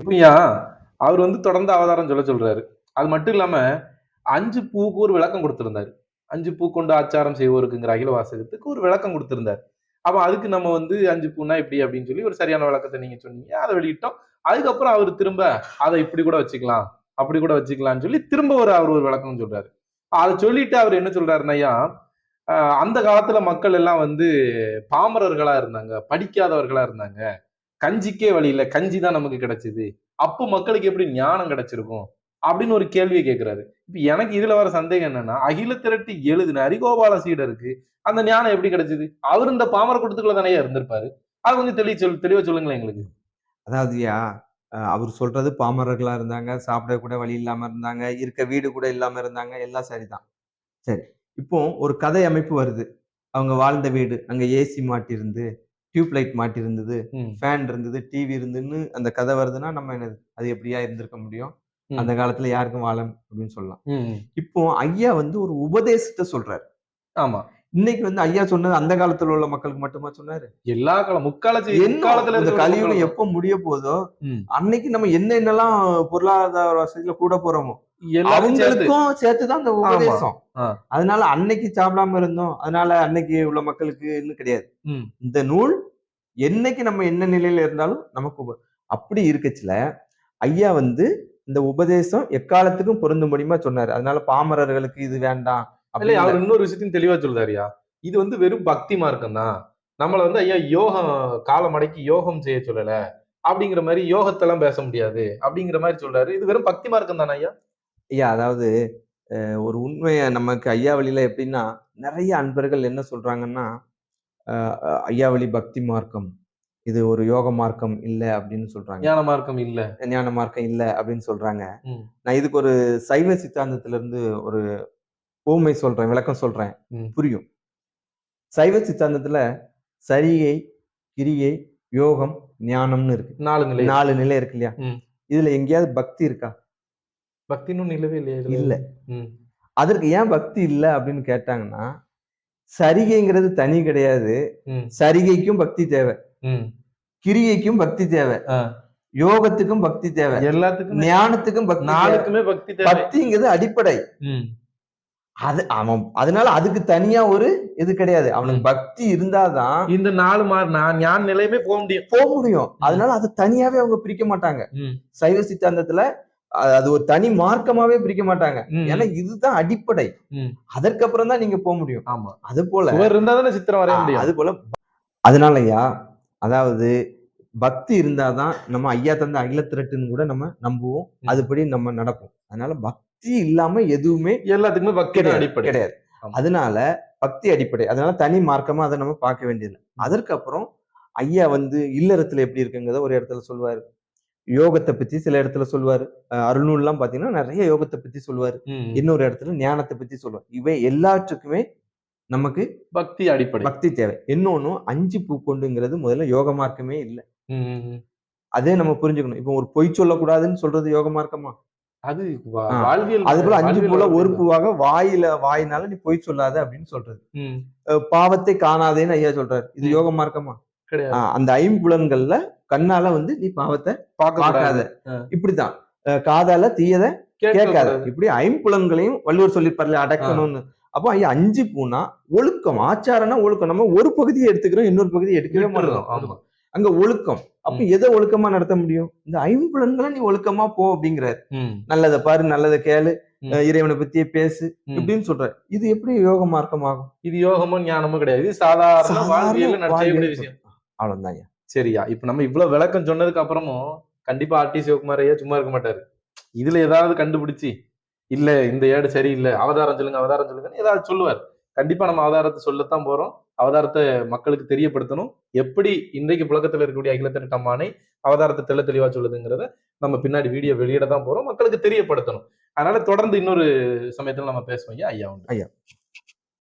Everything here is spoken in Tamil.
இப்பயா அவர் வந்து தொடர்ந்து அவதாரம் சொல்ல சொல்றாரு. அது மட்டும் இல்லாம அஞ்சு பூக்கு ஒரு விளக்கம் கொடுத்திருந்தாரு. அஞ்சு பூ கொண்டு ஆச்சாரம் செய்வோருக்குங்கிற அகில வாசகத்துக்கு ஒரு விளக்கம் கொடுத்திருந்தார். அப்போ அதுக்கு நம்ம வந்து அஞ்சு பூனா இப்படி அப்படின்னு சொல்லி ஒரு சரியான விளக்கத்தை நீங்க சொன்னீங்க. அதை வெளியிட்டோம். அதுக்கப்புறம் அவர் திரும்ப அதை இப்படி கூட வச்சுக்கலாம் அப்படி கூட வச்சுக்கலாம்னு சொல்லி திரும்ப ஒரு அவர் ஒரு விளக்கம் சொல்றாரு. அதை சொல்லிட்டு அவர் என்ன சொல்றாருன்னா அந்த காலத்துல மக்கள் எல்லாம் வந்து பாமரர்களா இருந்தாங்க படிக்காதவர்களா இருந்தாங்க. கஞ்சிக்கே வழி இல்லை கஞ்சி தான் நமக்கு கிடைச்சது. அப்போ மக்களுக்கு எப்படி ஞானம் கிடைச்சிருக்கும்? அப்படின்னு ஒரு கேள்வியை கேட்கிறாரு. இப்ப எனக்கு இதுல வர சந்தேகம் என்னன்னா அகில திரட்டி எழுதின ஹரிகோபால சீடருக்கு அந்த ஞானம் எப்படி கிடைச்சது? அவர் இந்த பாமர கூட்டத்துக்குள்ள தானே இருந்திருப்பாரு? அது கொஞ்சம் தெளி சொல் தெளிவா சொல்லுங்களேன் எங்களுக்கு. அதாவதுயா அவர் சொல்றது பாமரர்களா இருந்தாங்க சாப்பிட கூட வழி இல்லாம இருந்தாங்க இருக்க வீடு கூட இல்லாம இருந்தாங்க எல்லாம் சரிதான். சரி இப்போ ஒரு கதை அமைப்பு வருது. அவங்க வாழ்ந்த வீடு அங்க ஏசி மாட்டிருந்து டியூப் லைட் மாட்டிருந்தது ம், ஃபேன் இருந்தது டிவி இருந்துன்னு அந்த கதை வருதுன்னா நம்ம என்னது அது எப்படியா இருந்திருக்க முடியும். அந்த காலத்துல யாருக்கும் வாழ அப்படின்னு சொல்லலாம். இப்போ ஐயா வந்து ஒரு உபதேசத்தை சொல்றாரு. ஆமா. இன்னைக்கு வந்து ஐயா சொன்னது அந்த காலத்துல உள்ள மக்களுக்கு மட்டுமா சொன்னாரு? எல்லா காலம் முக்கால செய்தி- என்ன முக்காலத்துல இந்த கலியுகம் எப்ப முடிய போதோ. அன்னைக்கு நம்ம என்ன என்னெல்லாம் பொருளாதார வசதியில கூட போறோமோ அவங்களுக்கும் சேர்த்துதான் அந்த உபதேசம். அதனால அன்னைக்கு சாப்பிடாம இருந்தோம். அதனால அன்னைக்கு உள்ள மக்களுக்கு இன்னும் கிடையாது. இந்த நூல் என்னைக்கு நம்ம என்ன நிலையில இருந்தாலும் நமக்கு அப்படி இருக்கச்சுல ஐயா வந்து இந்த உபதேசம் எக்காலத்துக்கும் பொருந்தும்படியுமா சொன்னாரு. அதனால பாமரர்களுக்கு இது வேண்டாம் அப்படி அவர் இன்னொரு விஷயத்தையும் தெளிவா சொல்றாருயா இது வந்து வெறும் பக்தி மார்க்கம் தான். நம்மள வந்து ஐயா யோகம் காலம் அடக்கி யோகம் செய்ய சொல்லல. அப்படிங்கிற மாதிரி யோகத்தெல்லாம் பேச முடியாது. அப்படிங்கிற மாதிரி சொல்றாரு. இது வெறும் பக்தி மார்க்கம் தானே ஐயா? ஐயா அதாவது அஹ், ஒரு உண்மையை நமக்கு ஐயா வழியில எப்படின்னா நிறைய அன்பர்கள் என்ன சொல்றாங்கன்னா ஐயா வழி பக்தி மார்க்கம். இது ஒரு யோக மார்க்கம் இல்ல அப்படின்னு சொல்றாங்க. ஞான மார்க்கம் இல்ல. ஞான மார்க்கம் இல்ல அப்படின்னு சொல்றாங்க. ம். நான் இதுக்கு ஒரு சைவ சித்தாந்தத்துல இருந்து ஒரு ஊமை சொல்றேன் விளக்கம் சொல்றேன். ம். புரியும். சைவ சித்தாந்தத்துல சரிகை கிரியை யோகம் ஞானம்னு இருக்கு. நாலு நிலை நாலு நிலை இருக்கு இல்லையா? ம். இதுல எங்கேயாவது பக்தி இருக்கா? பக்தின்னு நிலவே இல்லையா? இல்ல. அதற்கு ஏன் பக்தி இல்ல அப்படின்னு கேட்டாங்கன்னா சரிகைங்கிறது தனி கிடையாது. சரிகைக்கும் பக்தி தேவை. கிரியைக்கும் பக்தி தேவை. யோகத்துக்கும் பக்தி தேவை எல்லாத்துக்கும் ஞானத்துக்கும் பக்தி. நாளுக்குமே பக்தி தேவை பக்திங்கிறது அடிப்படை. அது அவன் அதனால அதுக்கு தனியா ஒரு இது கிடையாது அவனுக்கு. பக்தி இருந்தாதான் இந்த நாலு மாறு நான் ஞான நிலையுமே போக முடியும் போக முடியும் அதனால அது தனியாவே அவங்க பிரிக்க மாட்டாங்க. சைவ சித்தாந்தத்துல அது ஒரு தனி மார்க்கமாவே பிரிக்க மாட்டாங்க. ஏன்னா இதுதான் அடிப்படை. அதற்கப்புறம் தான் நீங்க போக முடியும். ஆமா. அது போல இருந்தா தானே சித்திரம் வரைய முடியும். அது போல அதனாலயா அதாவது பக்தி இருந்தாதான் நம்ம ஐயா தந்த அகில திரட்டுன்னு கூட நம்ம நம்புவோம். அதுபடி நம்ம நடப்போம். அதனால பக்தி இல்லாம எதுவுமே எல்லாத்துக்குமே பக்தி அடிப்படை. கிடையாது. அதனால பக்தி அடிப்படை. அதனால தனி மார்க்கமா அதை நம்ம பார்க்க வேண்டியது அதற்கப்புறம் ஐயா வந்து இல்லறத்துல எப்படி இருக்குங்கிறத ஒரு இடத்துல சொல்லுவாரு யோகத்தை பத்தி சில இடத்துல சொல்லுவாரு அருள்நூல்லாம் பாத்தீங்கன்னா நிறைய யோகத்தை பத்தி சொல்லுவாரு. இன்னொரு இடத்துல ஞானத்தை பத்தி சொல்லுவார் இவை எல்லாற்றுக்குமே நமக்கு பக்தி அடிப்படை. பக்தி தேவை. இன்னொன்னு அஞ்சு பூ கொண்டுங்கிறது முதல்ல யோக மார்க்கமே இல்லை. அதே நம்ம புரிஞ்சுக்கணும். இப்போ ஒரு பொய் சொல்லக்கூடாதுன்னு சொல்றது யோக மார்க்கமா? அது. வாழ்வியல் அது போல அஞ்சு பூல ஒரு பூவாக வாயில வாயினால நீ பொய் சொல்லாத அப்படின்னு சொல்றது. பாவத்தை காணாதேன்னு ஐயா சொல்றாரு. இது. யோக மார்க்கமா? அந்த ஐம்புலன்கள்ல கண்ணால வந்து நீ பாவத்தை பார்க்க பார்க்காத. இப்படிதான். காதால தீயத கேட்காத. இப்படி ஐம்புலன்களையும் வள்ளுவர் சொல்லியிருப்பார்ல அடக்கணும்னு. அப்போ ஐயா அஞ்சு பூனா ஒழுக்கம் ஆச்சாரம்னா ஒழுக்கம். நம்ம ஒரு பகுதியை எடுத்துக்கிறோம் இன்னொரு பகுதியை எடுக்கவே மாட்டோம். அங்க ஒழுக்கம். அப்ப எதை ஒழுக்கமா நடத்த முடியும்? இந்த ஐம்புலன்களை நீ ஒழுக்கமா போ அப்படிங்கிறாரு. நல்லதை பாரு நல்லதை கேளு. இறைவனை பத்தியே பேசு. இப்படின்னு சொல்றாரு. இது எப்படி யோக மார்க்கமாகும்? இது யோகமும் ஞானமும் கிடையாது. இது சாதாரண விஷயம். அவ்வளவுதான் ஐயா சரியா இப்ப நம்ம இவ்வளவு விளக்கம் சொன்னதுக்கு அப்புறமும் கண்டிப்பா ஆர்டி சிவகுமார் ஐயா சும்மா இருக்க மாட்டாரு. இதுல ஏதாவது கண்டுபிடிச்சு இல்ல இந்த ஏடு சரியில்லை அவதாரம் சொல்லுங்க அவதாரம் சொல்லுங்கன்னு ஏதாவது சொல்லுவார். கண்டிப்பா நம்ம அவதாரத்தை சொல்லத்தான் போறோம். அவதாரத்தை மக்களுக்கு தெரியப்படுத்தணும். எப்படி இன்றைக்கு புழக்கத்தில் இருக்கக்கூடிய அகிலத்தின் அம்மானை அவதாரத்தை தெள்ள தெளிவா சொல்லுதுங்கிறத நம்ம பின்னாடி வீடியோ வெளியிட தான் போறோம். மக்களுக்கு தெரியப்படுத்தணும். அதனால தொடர்ந்து இன்னொரு சமயத்துல நம்ம பேசுவோம் ஐயா ஐயா ஐயா.